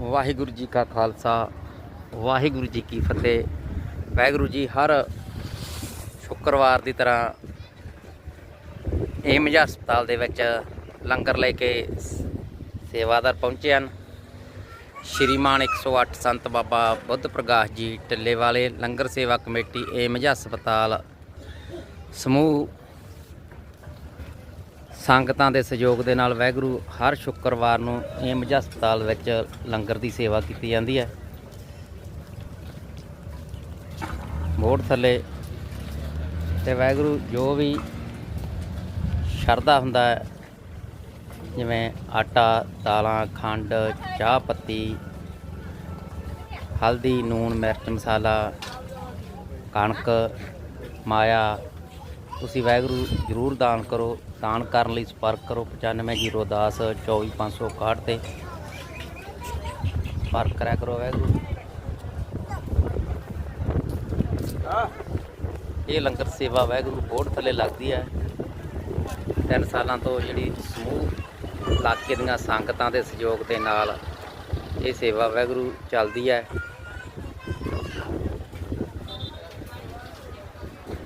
ਵਾਹਿਗੁਰੂ ਜੀ ਕਾ ਖਾਲਸਾ, ਵਾਹਿਗੁਰੂ ਜੀ ਕੀ ਫਤਿਹ। ਵਾਹਿਗੁਰੂ ਜੀ ਹਰ ਸ਼ੁੱਕਰਵਾਰ ਦੀ ਤਰ੍ਹਾਂ ਏਮਜ ਹਸਪਤਾਲ ਦੇ ਵਿੱਚ ਲੰਗਰ ਲੈ ਕੇ ਸੇਵਾਦਾਰ ਪਹੁੰਚੇ ਹਨ। ਸ਼੍ਰੀਮਾਨ 108 ਸੰਤ ਬਾਬਾ ਬੁੱਧ ਪ੍ਰਕਾਸ਼ ਜੀ ਟਿੱਲੇ ਵਾਲੇ ਲੰਗਰ ਸੇਵਾ ਕਮੇਟੀ ਏਮਜ ਹਸਪਤਾਲ ਸਮੂਹ ਸੰਗਤਾਂ ਦੇ ਸਹਿਯੋਗ ਦੇ ਨਾਲ ਵਾਹਿਗੁਰੂ ਹਰ ਸ਼ੁੱਕਰਵਾਰ ਨੂੰ ਏਮਜ ਹਸਪਤਾਲ ਵਿੱਚ ਲੰਗਰ ਦੀ ਸੇਵਾ ਕੀਤੀ ਜਾਂਦੀ ਹੈ। ਬੋਰਡ ਥੱਲੇ ਤੇ ਵਾਹਿਗੁਰੂ ਜੋ ਵੀ ਸ਼ਰਧਾ ਹੁੰਦਾ ਹੈ, ਜਿਵੇਂ ਆਟਾ, ਦਾਲਾਂ, ਖੰਡ, ਚਾਹ ਪੱਤੀ, ਹਲਦੀ, ਨੂਣ, ਮਿਰਚ, ਮਸਾਲਾ, ਕਣਕ, ਮਾਇਆ ਤੁਸੀਂ ਵਾਹਿਗੁਰੂ ਜਰੂਰ ਦਾਨ ਕਰੋ, ਦਾਨ ਕਰਨ ਲਈ ਸੰਪਰਕ ਕਰੋ 9510 24561 ਤੇ ਸੰਪਰਕ ਕਰਿਆ ਕਰੋ ਵਾਹਿਗੁਰੂ। ਇਹ ਲੰਗਰ ਸੇਵਾ ਵਾਹਿਗੁਰੂ ਬੋਰਡ ਥੱਲੇ ਲੱਗਦੀ ਹੈ। ਤਿੰਨ ਸਾਲਾਂ ਤੋਂ ਜਿਹੜੀ ਸਮੂਹ ਇਲਾਕੇ ਦੀਆਂ ਸੰਗਤਾਂ ਦੇ ਸਹਿਯੋਗ ਦੇ ਨਾਲ ਇਹ ਸੇਵਾ ਵਾਹਿਗੁਰੂ ਚੱਲਦੀ ਹੈ।